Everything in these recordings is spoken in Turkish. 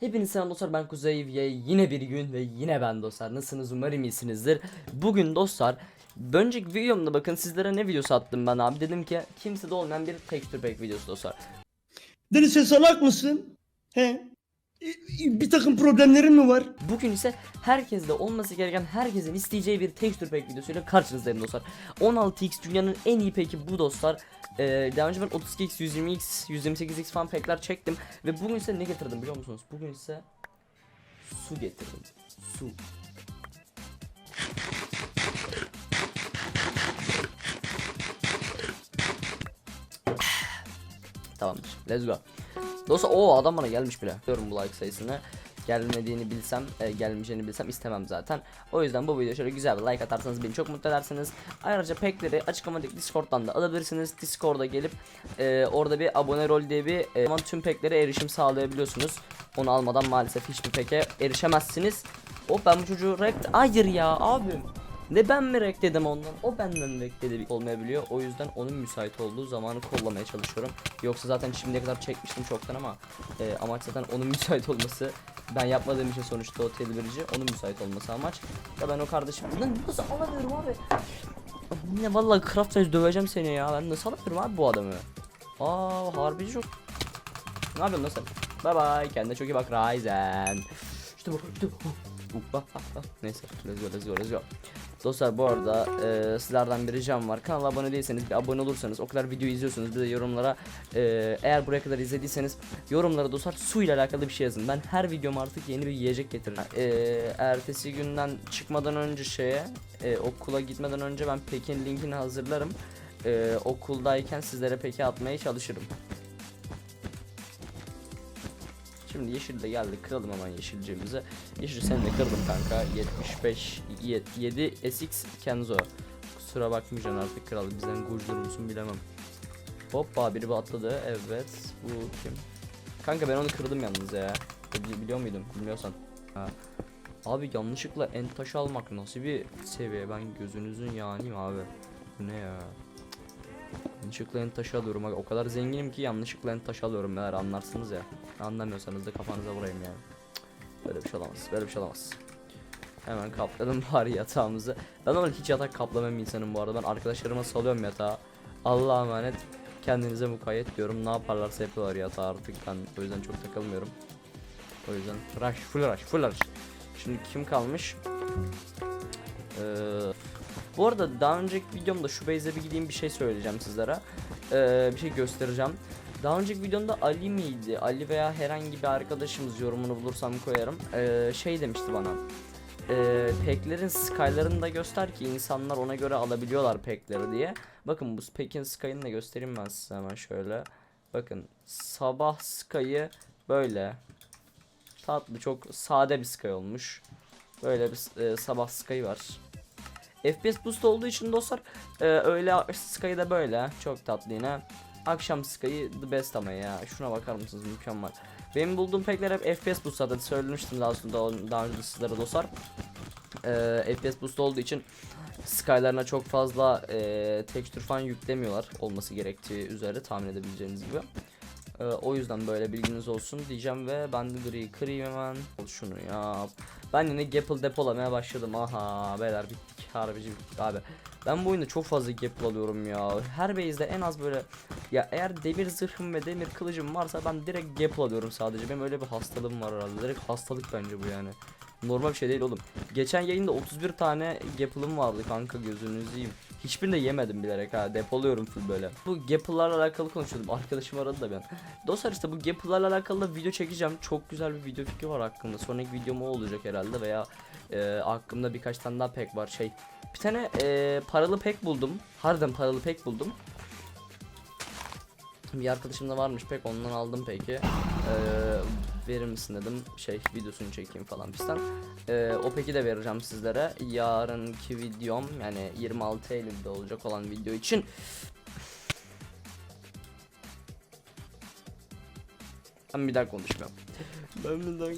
Hepinize selam dostlar ben Kuzey ve yine bir gün ve yine ben dostlar. Nasılsınız? Umarım iyisinizdir. Bugün dostlar önceki videomda bakın sizlere ne videosu attım ben abi? Dedim ki kimsede olmayan bir texture pack videosu dostlar. Deniz sen salak mısın? He? E, Bir takım problemlerin mi var? Bugün ise herkeste olması gereken herkesin isteyeceği bir texture pack videosuyla karşınızdayım dostlar 16x dünyanın en iyi peki bu dostlar ee, daha önce ben 32x, 120x, 128x falan packler çektim ve bugün ise ne getirdim biliyor musunuz? Bugün ise su getirdim. Su. Tamamdır. Let's go. Dostlar o adam bana gelmiş bile. Diyorum bu like sayısını. Gelmediğini bilsem, e, gelmeyeceğini bilsem istemem zaten. O yüzden bu videoya şöyle güzel bir like atarsanız beni çok mutlu edersiniz. Ayrıca packleri açıklamadaki Discord'dan da alabilirsiniz. Discord'a gelip e, orada bir abone rol diye bir e, zaman tüm packlere erişim sağlayabiliyorsunuz. Onu almadan maalesef hiçbir pack'e erişemezsiniz. Hop ben bu çocuğu rekt... Hayır ya abim. Ne ben mi rek dedim ondan? O benden rek dedi olmayabiliyor. O yüzden onun müsait olduğu zamanı kollamaya çalışıyorum. Yoksa zaten şimdiye kadar çekmiştim çoktan ama e, amaç zaten onun müsait olması. Ben yapmadığım için sonuçta o tedbirci onun müsait olması amaç. Ya ben o kardeşim Lan nasıl alamıyorum abi? Ne vallahi craft size döveceğim seni ya. Ben nasıl alamıyorum abi bu adamı? Aa harbici çok. Ne yapıyorsun lan sen? Bye bye kendine çok iyi bak Ryzen. İşte bu işte bu. Bak, bak, bak. Neyse let's go let's go let's go Dostlar bu arada e, sizlerden bir ricam var. Kanala abone değilseniz bir abone olursanız o kadar video izliyorsunuz bir de yorumlara e, eğer buraya kadar izlediyseniz yorumlara dostlar su ile alakalı bir şey yazın. Ben her videom artık yeni bir yiyecek getiririm. E, ertesi günden çıkmadan önce şeye e, okula gitmeden önce ben Pekin linkini hazırlarım. E, okuldayken sizlere peki atmaya çalışırım. Şimdi yeşil de geldi kıralım hemen yeşilciğimizi. Yeşil seni de kırdım kanka. 75 7 SX Kenzo. Kusura bakmayacaksın artık kral bizden gurdur musun bilemem. Hoppa biri atladı. Evet. Bu kim? Kanka ben onu kırdım yalnız ya. Bili- Biliyor muydum? Bilmiyorsan. Ha. Abi yanlışlıkla en taşı almak nasıl bir seviye? Ben gözünüzün yanıyım abi. Bu ne ya? Yanlışlıkla en taşı alıyorum. O kadar zenginim ki yanlışlıkla en taşı alıyorum. Eğer anlarsınız ya. Anlamıyorsanız da kafanıza vurayım yani. Böyle bir şey olamaz. Böyle bir şey olamaz. Hemen kapladım bari yatağımızı. Ben ama hiç yatak kaplamayan bir insanım bu arada. Ben arkadaşlarıma salıyorum yatağı. Allah'a emanet. Kendinize mukayyet diyorum. Ne yaparlarsa yapıyorlar yatağı artık. Ben o yüzden çok takılmıyorum. O yüzden rush, full rush, full rush. Şimdi kim kalmış? Ee, bu arada daha önceki videomda şu base'e bir gideyim bir şey söyleyeceğim sizlere. Ee, bir şey göstereceğim. Daha önceki videomda Ali miydi? Ali veya herhangi bir arkadaşımız yorumunu bulursam koyarım. Ee, şey demişti bana. Ee, pack'lerin skylarını da göster ki insanlar ona göre alabiliyorlar pack'leri diye. Bakın bu pack'in sky'ını da göstereyim ben size hemen şöyle. Bakın sabah sky'ı böyle. Tatlı çok sade bir sky olmuş. Böyle bir e, sabah sky var. FPS boost olduğu için dostlar e, öyle Sky da böyle çok tatlı yine. Akşam Sky'ı the best ama ya. Şuna bakar mısınız mükemmel. Benim bulduğum packler hep FPS boost zaten söylemiştim daha daha, daha önce sizlere dostlar. E, FPS boost olduğu için Sky'larına çok fazla e, texture falan yüklemiyorlar olması gerektiği üzere tahmin edebileceğiniz gibi. E, o yüzden böyle bilginiz olsun diyeceğim ve ben de gri kırayım hemen. Şunu yap. Ben yine Gapple depolamaya başladım. Aha beyler bittik. Harbici bittik abi. Ben bu oyunda çok fazla Gapple alıyorum ya. Her base'de en az böyle ya eğer demir zırhım ve demir kılıcım varsa ben direkt Gapple alıyorum sadece. Benim öyle bir hastalığım var herhalde. Direkt hastalık bence bu yani. Normal bir şey değil oğlum. Geçen yayında 31 tane Gapple'ım vardı kanka gözünüzü yiyeyim. Hiçbirini de yemedim bilerek ha depoluyorum full böyle. Bu Gapple'larla alakalı konuşuyordum. Arkadaşım aradı da ben. Dostlar işte bu Gapple'larla alakalı da video çekeceğim. Çok güzel bir video fikri var hakkında. Sonraki videom o olacak herhalde veya e, aklımda birkaç tane daha pack var şey. Bir tane e, paralı pack buldum. Harbiden paralı pack buldum. Bir arkadaşımda varmış pek ondan aldım peki. Ee, verir misin dedim şey videosunu çekeyim falan fistan. Ee, o peki de vereceğim sizlere. Yarınki videom yani 26 Eylül'de olacak olan video için. Ben bir daha konuşmuyorum. Ben bir daha ya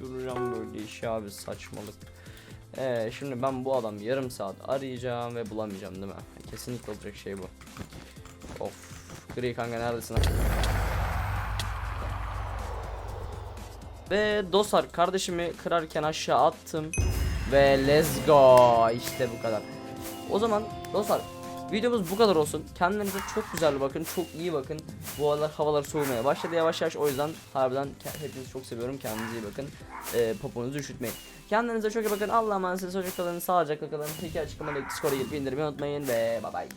göreceğim böyle işi abi saçmalık. Ee, şimdi ben bu adamı yarım saat arayacağım ve bulamayacağım değil mi? Kesinlikle olacak şey bu. Of. Gri kanka neredesin? Ve dostlar kardeşimi kırarken aşağı attım. Ve let's go. İşte bu kadar. O zaman dostlar videomuz bu kadar olsun. Kendinize çok güzel bakın. Çok iyi bakın. Bu aralar havalar soğumaya başladı yavaş yavaş. O yüzden harbiden hepinizi çok seviyorum. Kendinize iyi bakın. Ee, poponuzu üşütmeyin. Kendinize çok iyi bakın. Allah'a emanet olun. Hoşça kalın. Sağlıcakla kalın. Peki açıklamadaki Discord'a girip indirmeyi unutmayın. Ve bye bye.